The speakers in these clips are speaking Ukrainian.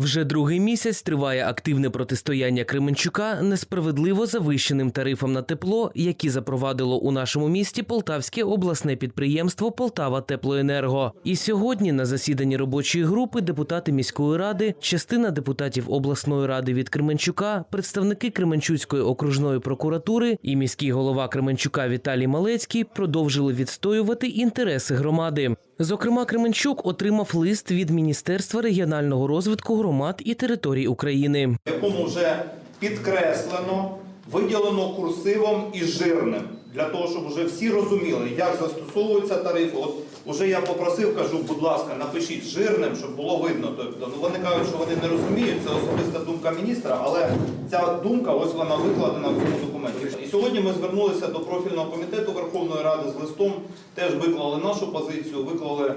Вже другий місяць триває активне протистояння Кременчука несправедливо завищеним тарифам на тепло, які запровадило у нашому місті Полтавське обласне підприємство Полтава Теплоенерго. І сьогодні на засіданні робочої групи депутати міської ради, частина депутатів обласної ради від Кременчука, представники Кременчуцької окружної прокуратури і міський голова Кременчука Віталій Малецький продовжили відстоювати інтереси громади. Зокрема, Кременчук отримав лист від Міністерства регіонального розвитку громад і територій України. якому вже підкреслено, виділено курсивом і жирним, для того, щоб вже всі розуміли, як застосовуються тарифи. От уже я попросив, кажу, будь ласка, напишіть жирним, щоб було видно. Тобто, ну вони кажуть, що вони не розуміють, це особиста думка міністра, але ця думка ось вона викладена в цьому документі. І сьогодні ми звернулися до профільного комітету Верховної Ради з листом, теж виклали нашу позицію, виклали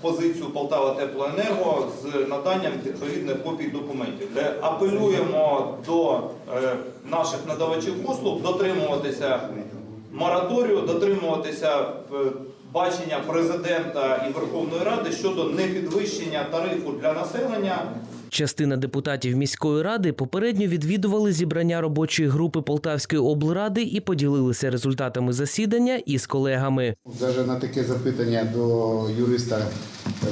позицію Полтава Теплоенерго з наданням відповідних копій документів. Апелюємо до е, наших надавачів послуг дотримуватися мораторію, дотримуватися е, бачення президента і Верховної Ради щодо непідвищення тарифу для населення. Частина депутатів міської ради попередньо відвідували зібрання робочої групи Полтавської облради і поділилися результатами засідання із колегами. Даже на таке запитання до юриста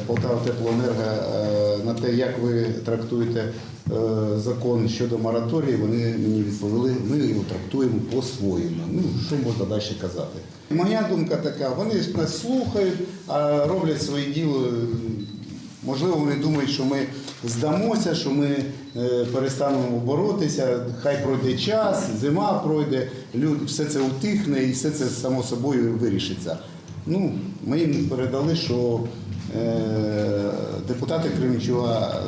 Полтава Теплоенерго е, на те, як ви трактуєте е, закон щодо мораторію, вони мені відповіли, ми його трактуємо по-своєму. Ну, що можна далі казати? Моя думка така, вони нас слухають, а роблять своє діло. Можливо, вони думають, що ми здамося, що ми е, перестанемо боротися, хай пройде час, зима пройде, все це утихне і все це само собою вирішиться. Ну, ми їм передали, що е, депутати Кременчуга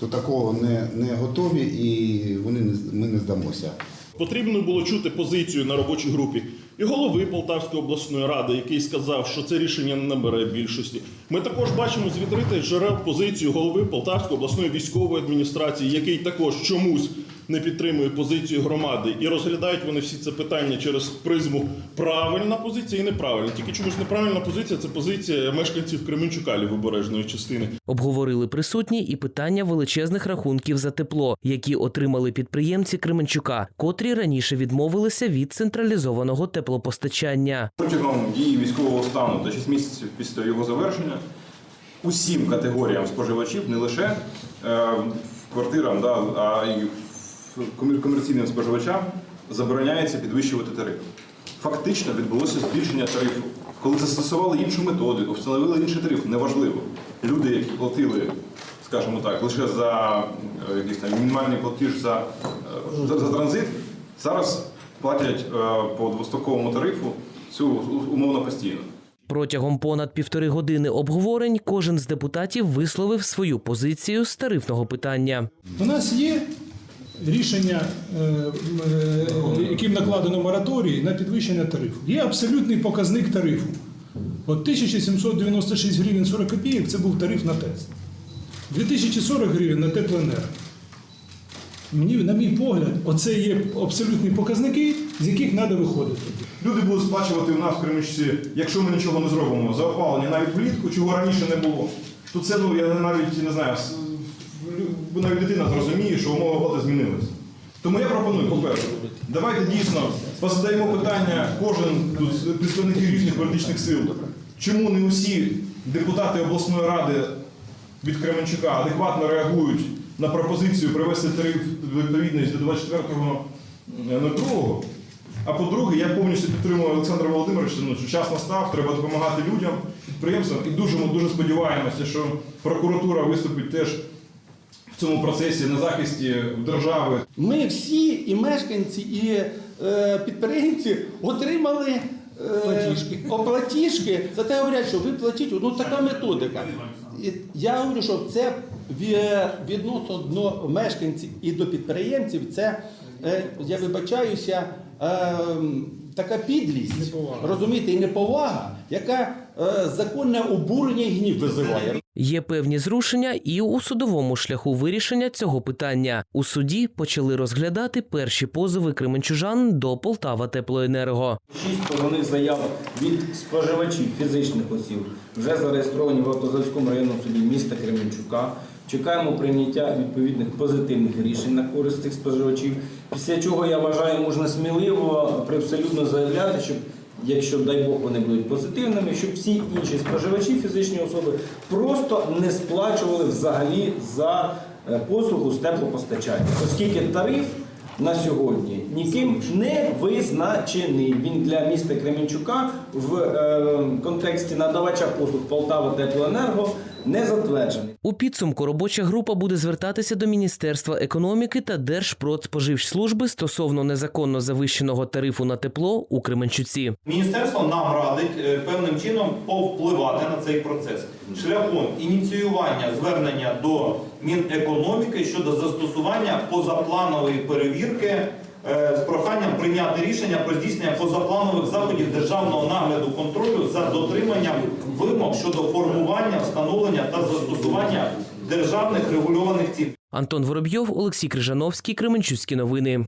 до такого не, не готові і вони не, ми не здамося. Потрібно було чути позицію на робочій групі і голови Полтавської обласної ради, який сказав, що це рішення не набере більшості. Ми також бачимо з відкритих джерел позицію голови Полтавської обласної військової адміністрації, який також чомусь не підтримує позицію громади, і розглядають вони всі це питання через призму правильна позиція і неправильна. Тільки чомусь неправильна позиція це позиція мешканців Кременчука лівобережної частини. Обговорили присутні і питання величезних рахунків за тепло, які отримали підприємці Кременчука, котрі раніше відмовилися від централізованого теплопостачання. Протягом дії військового стану та 6 місяців після його завершення усім категоріям споживачів, не лише е, квартирам, да, а й комерційним споживачам забороняється підвищувати тариф. Фактично відбулося збільшення тарифу. Коли застосували іншу методику, встановили інший тариф, неважливо. Люди, які платили, скажімо так, лише за е, якийсь там мінімальний платіж за, е, за, за транзит, зараз платять е, по двостоковому тарифу цю умовно постійно. Протягом понад півтори години обговорень кожен з депутатів висловив свою позицію з тарифного питання. У нас є рішення, е, е, яким накладено мораторій на підвищення тарифу. Є абсолютний показник тарифу. От 1796 гривень 40 копійок це був тариф на ТЕЦ. 2040 гривень на теплоенерго. Мені, на мій погляд, оце є абсолютні показники, з яких треба виходити. Люди будуть сплачувати у нас в Кременчуці, якщо ми нічого не зробимо за опалення навіть влітку, чого раніше не було. То це ну я навіть не знаю, навіть дитина зрозуміє, що умови оплати змінилися. Тому я пропоную, по-перше, давайте дійсно позадаємо питання кожен тут представників різних політичних сил. Чому не усі депутати обласної ради від Кременчука адекватно реагують на пропозицію привести тариф відповідність до 24.02? А по-друге, я повністю підтримую Олександра Володимировича, ну, що час настав, треба допомагати людям, підприємствам. І дуже, ми дуже сподіваємося, що прокуратура виступить теж цьому процесі на захисті держави. Ми всі, і мешканці, і е, підприємці отримали е, Платіжки. оплатіжки. Зате говорять, що ви платіть, ну така методика. І я говорю, що це ві- відносно до мешканців і до підприємців, це, е, я вибачаюся, е, така підлість, Неповага. розумієте, і неповага, яка е, законне обурення і гнів визиває. Є певні зрушення і у судовому шляху вирішення цього питання. У суді почали розглядати перші позови кременчужан до Полтава Теплоенерго. Шість позовних заяв від споживачів фізичних осіб вже зареєстровані в Автозавському районному суді міста Кременчука Чекаємо прийняття відповідних позитивних рішень на користь цих споживачів. Після чого я вважаю, можна сміливо привселюдно заявляти, щоб якщо дай Бог вони будуть позитивними, щоб всі інші споживачі, фізичні особи, просто не сплачували взагалі за е, послугу з теплопостачання, оскільки тариф на сьогодні ніким не визначений. Він для міста Кременчука в е, контексті надавача послуг Полтава Теплоенерго не затверджений. У підсумку робоча група буде звертатися до Міністерства економіки та Держпродспоживслужби стосовно незаконно завищеного тарифу на тепло у Кременчуці. Міністерство нам радить е, певним чином повпливати на цей процес шляхом ініціювання звернення до Мінекономіки щодо застосування позапланової перевірки е, з проханням прийняти рішення про здійснення позапланових заходів державного нагляду контролю за дотриманням вимог щодо формування, встановлення та застосування державних регульованих цін. Антон Воробйов, Олексій Крижановський, Кременчуцькі новини.